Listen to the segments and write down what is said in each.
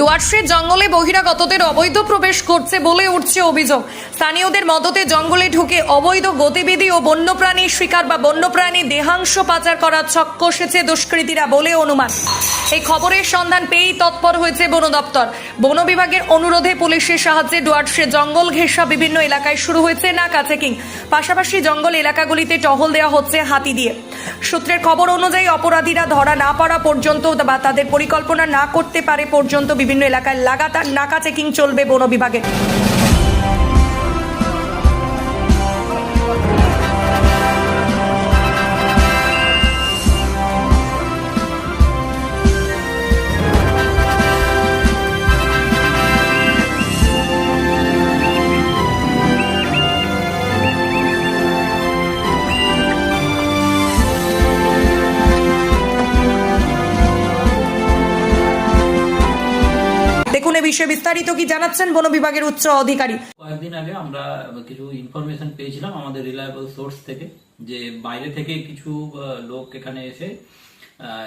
ডুয়ার্সের জঙ্গলে বহিরাগতদের অবৈধ প্রবেশ করছে বলে উঠছে অভিযোগ। স্থানীয়দের মদতে জঙ্গলে ঢুকে অবৈধ গতিবিধি ও বন্যপ্রাণীর শিকার বা বন্যপ্রাণী দেহাংশ পাচার করার ছক কষেছে দুষ্কৃতীরা বলে অনুমান। এই খবরের সন্ধান পেয়েই তৎপর হয়েছে বন দপ্তর। বন বিভাগের অনুরোধে পুলিশের সাহায্যে ডুয়ার্সে জঙ্গল ঘেঁষা বিভিন্ন এলাকায় শুরু হয়েছে নাকা চেকিং পাশাপাশি জঙ্গল এলাকাগুলিতে টহল দেওয়া হচ্ছে হাতি দিয়ে। সূত্রের খবর অনুযায়ী অপরাধীরা ধরা না পড়া পর্যন্ত বা তাদের পরিকল্পনা না করতে পারে পর্যন্ত বিভিন্ন এলাকায় লাগাতার নাকা চেকিং চলবে বন বিভাগের দেখুন এ বিষয়ে বিস্তারিত কি জানাচ্ছেন বন বিভাগের উচ্চ অধিকারী? কয়েকদিন আগে আমরা কিছু ইনফরমেশন পেয়েছিলাম আমাদের রিলায়েবল সোর্স থেকে, যে বাইরে থেকে কিছু লোক এখানে এসে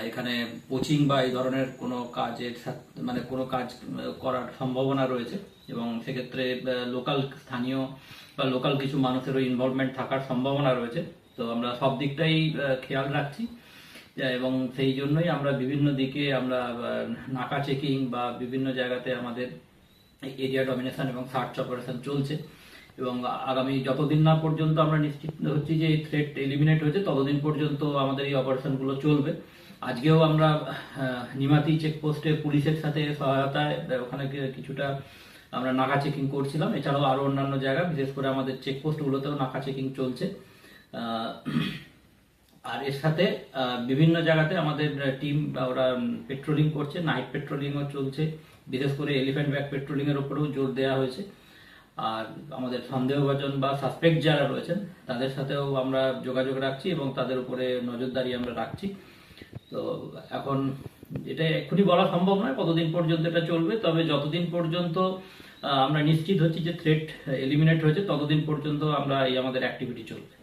এখানে কোচিং বা এই ধরনের কোনো কাজের মানে কোনো কাজ করার সম্ভাবনা রয়েছে এবং সেক্ষেত্রে লোকাল স্থানীয় বা লোকাল কিছু মানুষেরও ইনভলভমেন্ট থাকার সম্ভাবনা রয়েছে। তো আমরা সব দিকটাই খেয়াল রাখছি। এবং সেই জন্যই আমরা বিভিন্ন দিকে আমরা নাকা চেকিং বা বিভিন্ন জায়গাতে আমাদের এরিয়া ডমিনেশন এবং সার্চ অপারেশন চলছে। এবং আগামী যতদিন না পর্যন্ত আমরা নিশ্চিত হচ্ছি যে এই থ্রেট এলিমিনেট হয়েছে, ততদিন পর্যন্ত আমাদের এই অপারেশনগুলো চলবে। আজকেও আমরা নিমাতি চেকপোস্টে পুলিশের সাথে সহায়তায় ওখানে কিছুটা আমরা নাকা চেকিং করছিলাম। এছাড়াও আরও অন্যান্য জায়গা, বিশেষ করে আমাদের চেকপোস্টগুলোতেও নাকা চেকিং চলছে। আর এর সাথে বিভিন্ন জায়গাতে আমাদের টিম ওরা পেট্রোলিং করছে। নাইট পেট্রোলিংও চলছে। বিশেষ করে এলিফ্যান্ট ব্যাগ পেট্রোলিং এর উপরেও জোর দেওয়া হয়েছে। আর আমাদের সন্দেহভাজন বা সাসপেক্ট যারা রয়েছেন, তাদের সাথেও আমরা যোগাযোগ রাখছি এবং তাদের উপরে নজরদারি আমরা রাখছি। তো এখন এটা এক্ষুনি বলা সম্ভব নয়, কতদিন পর্যন্ত এটা চলবে। তবে যতদিন পর্যন্ত আমরা নিশ্চিত হচ্ছি যে থ্রেট এলিমিনেট হয়েছে, ততদিন পর্যন্ত আমরা এই আমাদের অ্যাক্টিভিটি চলবে।